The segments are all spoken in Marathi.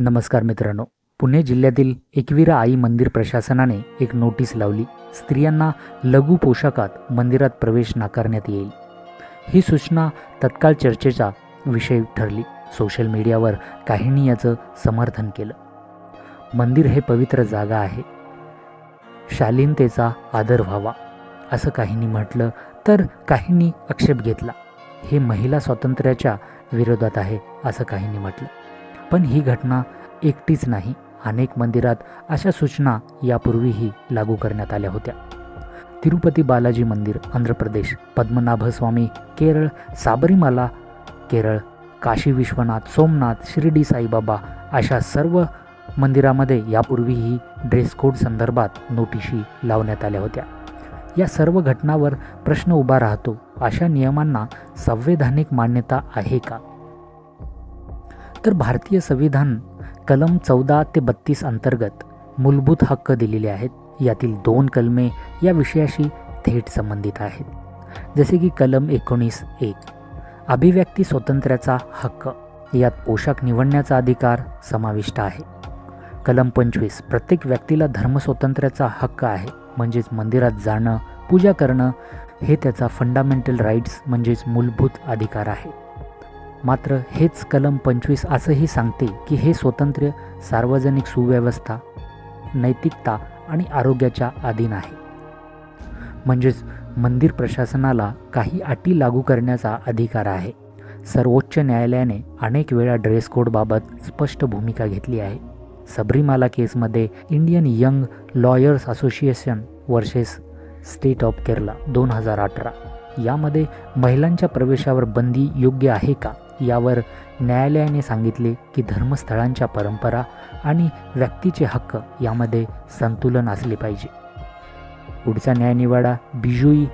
नमस्कार मित्रांनो. पुणे जिल्ह्यातील एकविरा आई मंदिर प्रशासनाने एक नोटीस लावली. स्त्रियांना लघु पोशाखात मंदिरात प्रवेश नाकारण्यात येईल. ही सूचना तत्काळ चर्चेचा विषय ठरली. सोशल मीडियावर काहींनी याचं समर्थन केलं. मंदिर हे पवित्र जागा आहे. शालीनतेचा आदर व्हावा असं काहींनी म्हटलं तर काहींनी आक्षेप घेतला. हे महिला स्वातंत्र्याच्या विरोधात आहे असं काहींनी म्हटलं. पण ही घटना एकटीच नाही. अनेक मंदिरात अशा सूचना यापूर्वीही लागू करण्यात आल्या होत्या. तिरुपती बालाजी मंदिर आंध्र प्रदेश पद्मनाभस्वामी केरळ साबरीमाला केरळ काशी विश्वनाथ सोमनाथ शिर्डी साईबाबा अशा सर्व मंदिरामध्ये यापूर्वीही ड्रेस कोड संदर्भात नोटिशी लावण्यात आल्या होत्या. या सर्व घटनावर प्रश्न उभा राहतो अशा नियमांना संवैधानिक मान्यता आहे का? तर भारतीय संविधान कलम चौदा ते बत्तीस अंतर्गत मूलभूत हक्क दिलेले आहेत. यातील दोन कलमे या विषयाशी थेट संबंधित आहेत. जसे की कलम एकोणीस एक अभिव्यक्ती स्वातंत्र्याचा हक्क. यात पोशाख निवडण्याचा अधिकार समाविष्ट आहे. कलम पंचवीस प्रत्येक व्यक्तीला धर्मस्वातंत्र्याचा हक्क आहे म्हणजेच मंदिरात जाणं पूजा करणं हे त्याचा फंडामेंटल राईट्स म्हणजेच मूलभूत अधिकार आहे. मात्र हेच कलम पंचवीस असंही सांगते की हे स्वातंत्र्य सार्वजनिक सुव्यवस्था नैतिकता आणि आरोग्याच्या अधीन आहे. म्हणजेच मंदिर प्रशासनाला काही अटी लागू करण्याचा अधिकार आहे. सर्वोच्च न्यायालयाने अनेक वेळा ड्रेस कोडबाबत स्पष्ट भूमिका घेतली आहे. सबरीमाला केसमध्ये Indian young lawyers association versus state of Kerala दोन हजार अठरा. यामध्ये महिलांच्या प्रवेशावर बंदी योग्य आहे का? यावर न्यायालयाने सांगितले की धर्मस्थळांच्या परंपरा आणि व्यक्तीचे हक्क यामध्ये संतुलन असले पाहिजे. पुढचा न्यायनिवाडा Bijoe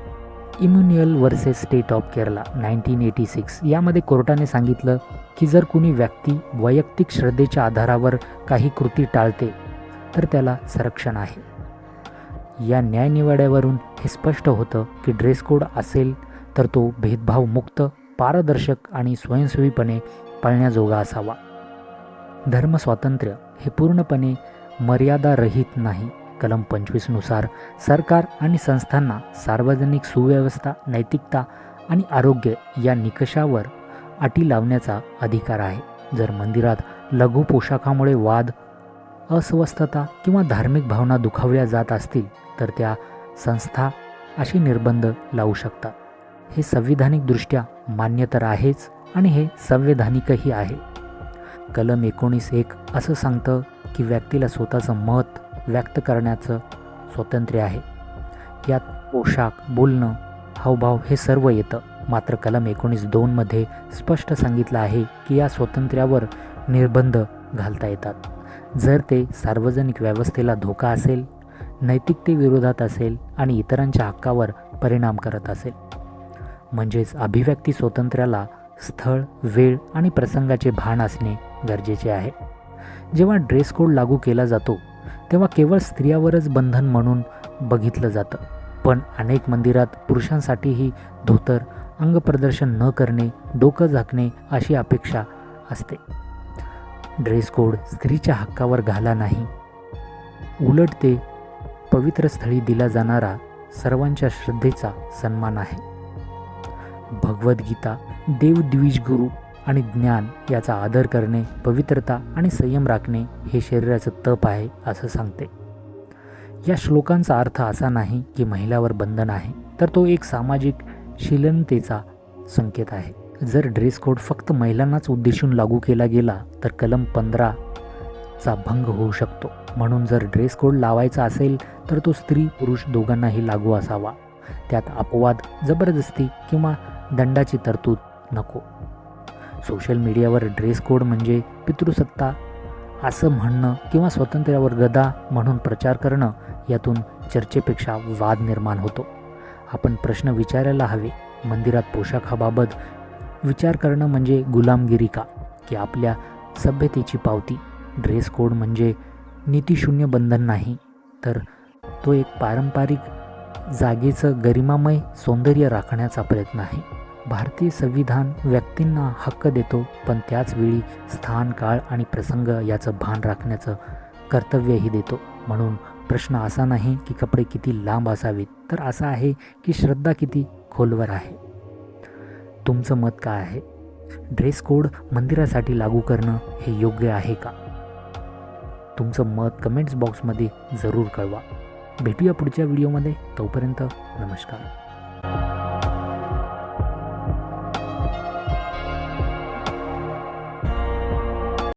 Emmanuel versus state of Kerala nineteen eighty six. यामध्ये कोर्टाने सांगितलं की जर कुणी व्यक्ती वैयक्तिक श्रद्धेच्या आधारावर काही कृती टाळते तर त्याला संरक्षण आहे. या न्यायनिवाड्यावरून हे स्पष्ट होतं की ड्रेस कोड असेल तर तो भेदभावमुक्त पारदर्शक आणि स्वयंसेवीपणे पाळण्याजोगा असावा. धर्मस्वातंत्र्य हे पूर्णपणे मर्यादारहित नाही. कलम पंचवीसनुसार सरकार आणि संस्थांना सार्वजनिक सुव्यवस्था नैतिकता आणि आरोग्य या निकषावर अटी लावण्याचा अधिकार आहे. जर मंदिरात लघु पोशाखामुळे वाद अस्वस्थता किंवा धार्मिक भावना दुखावल्या जात असतील तर त्या संस्था असे निर्बंध लावू शकतात. हे संविधानिकदृष्ट्या मान्य तर आहेच आणि हे संवैधानिकही आहे. कलम एकोणीस एक असं सांगतं की व्यक्तीला स्वतःचं मत व्यक्त करण्याचं स्वातंत्र्य आहे. यात पोशाख बोलणं हावभाव हे सर्व येतं. मात्र कलम एकोणीस दोनमध्ये स्पष्ट सांगितलं आहे की या स्वातंत्र्यावर निर्बंध घालता येतात. जर ते सार्वजनिक व्यवस्थेला धोका असेल नैतिकतेविरोधात असेल आणि इतरांच्या हक्कावर परिणाम करत असेल म्हणजेच अभिव्यक्ती स्वातंत्र्याला स्थळ वेळ आणि प्रसंगाचे भान असणे गरजेचे आहे. जेव्हा ड्रेस कोड लागू केला जातो तेव्हा केवळ स्त्रियावरच बंधन म्हणून बघितलं जातं. पण अनेक मंदिरात पुरुषांसाठीही धोतर अंगप्रदर्शन न करणे डोकं झाकणे अशी अपेक्षा असते. ड्रेस कोड स्त्रीच्या हक्कावर घाला नाही. उलट ते पवित्र स्थळी दिला जाणारा सर्वांच्या श्रद्धेचा सन्मान आहे. भगवद्गीता देवद्विज गुरु आणि ज्ञान याचा आदर करणे पवित्रता आणि संयम राखणे हे शरीराचं तप आहे असं सांगते. या श्लोकांचा अर्थ असा नाही की महिलावर बंधन आहे तर तो एक सामाजिक शीलनतेचा संकेत आहे. जर ड्रेस कोड फक्त महिलांनाच उद्देशून लागू केला गेला तर कलम पंधराचा भंग होऊ शकतो. म्हणून जर ड्रेस कोड लावायचा असेल तर तो स्त्री पुरुष दोघांनाही लागू असावा. त्यात अपवाद जबरदस्ती किंवा दंडाची तरतूद नको. सोशल मीडियावर ड्रेस कोड म्हणजे पितृसत्ता. असं म्हणणं किंवा स्वातंत्र्यावर गदा म्हणून प्रचार करणं यातून चर्चेपेक्षा वाद निर्माण होतो. आपण प्रश्न विचारायला हवे. मंदिरात पोशाखाबाबत विचार करणं म्हणजे गुलामगिरी का? की आपल्या सभ्यतेची पावती? ड्रेस कोड म्हणजे नीतिशून्य बंधन नाही. तर तो एक पारंपरिक जागेचं गरिमामय सौंदर्य राखण्याचा प्रयत्न आहे. भारतीय संविधान व्यक्तींना हक्क देतो पण त्याचवेळी स्थान काळ आणि प्रसंग याचं भान राखण्याचं कर्तव्यही देतो. म्हणून प्रश्न असा नाही की कपडे किती लांब असावेत तर असा आहे की श्रद्धा किती खोलवर आहे. तुमचं मत काय आहे? ड्रेस कोड मंदिरासाठी लागू करणं हे योग्य आहे का? तुमचं मत कमेंट्स बॉक्समध्ये जरूर कळवा. भेटूया पुढच्या व्हिडिओमध्ये. तोपर्यंत नमस्कार.